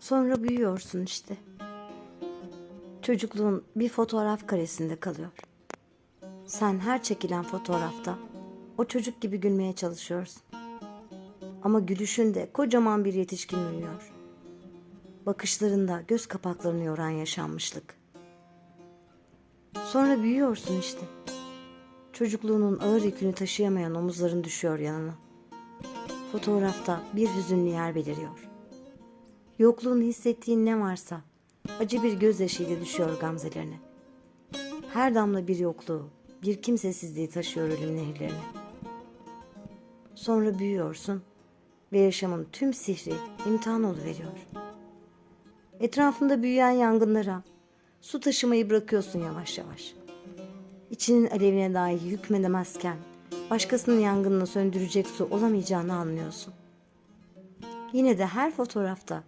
Sonra büyüyorsun işte. Çocukluğun bir fotoğraf karesinde kalıyor. Sen her çekilen fotoğrafta o çocuk gibi gülmeye çalışıyorsun. Ama gülüşünde kocaman bir yetişkin uyuyor. Bakışlarında göz kapaklarını yoran yaşanmışlık. Sonra büyüyorsun işte. Çocukluğunun ağır yükünü taşıyamayan omuzların düşüyor yanına. Fotoğrafta bir hüzünlü yer beliriyor. Yokluğunu hissettiğin ne varsa acı bir gözyaşıyla düşüyor gamzelerine. Her damla bir yokluğu, bir kimsesizliği taşıyor ölüm nehirlerine. Sonra büyüyorsun ve yaşamın tüm sihri imtihan oluveriyor. Etrafında büyüyen yangınlara su taşımayı bırakıyorsun yavaş yavaş. İçinin alevine dahi hükmedemezken başkasının yangınını söndürecek su olamayacağını anlıyorsun. Yine de her fotoğrafta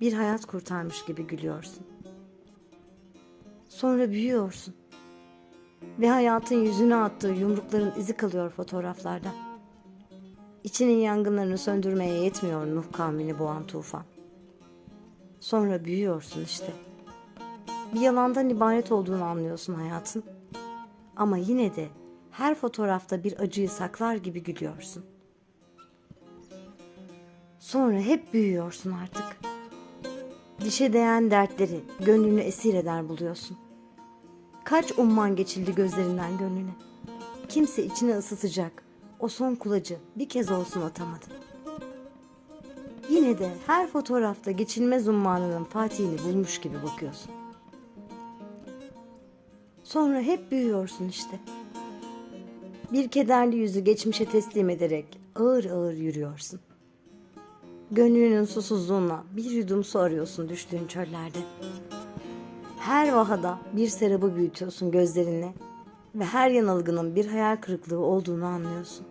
bir hayat kurtarmış gibi gülüyorsun. Sonra büyüyorsun ve hayatın yüzüne attığı yumrukların izi kalıyor fotoğraflarda. İçinin yangınlarını söndürmeye yetmiyor Nuh kavmini boğan tufan. Sonra büyüyorsun işte. Bir yalandan ibaret olduğunu anlıyorsun hayatın. Ama yine de her fotoğrafta bir acıyı saklar gibi gülüyorsun. Sonra hep büyüyorsun artık. Dişe değen dertleri gönlünü esir eder buluyorsun. Kaç umman geçildi gözlerinden gönlüne. Kimse içine ısıtacak o son kulacı bir kez olsun atamadı. Yine de her fotoğrafta geçilmez ummanının fatihini bulmuş gibi bakıyorsun. Sonra hep büyüyorsun işte. Bir kederli yüzü geçmişe teslim ederek ağır ağır yürüyorsun. Gönlünün susuzluğuna bir yudum su arıyorsun düştüğün çöllerde. Her vahada bir serabı büyütüyorsun gözlerinle ve her yanılgının bir hayal kırıklığı olduğunu anlıyorsun.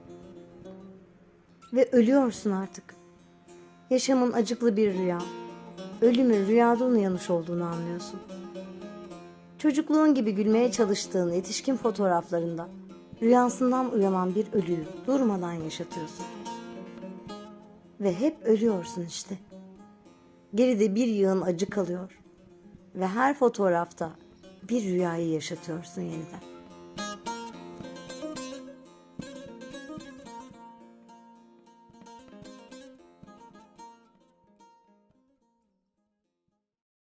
Ve ölüyorsun artık. Yaşamın acıklı bir rüya, ölümün rüyada uyanış olduğunu anlıyorsun. Çocukluğun gibi gülmeye çalıştığın yetişkin fotoğraflarında rüyasından uyanan bir ölüyü durmadan yaşatıyorsun. Ve hep ölüyorsun işte. Geride bir yığın acı kalıyor ve her fotoğrafta bir rüyayı yaşatıyorsun yeniden.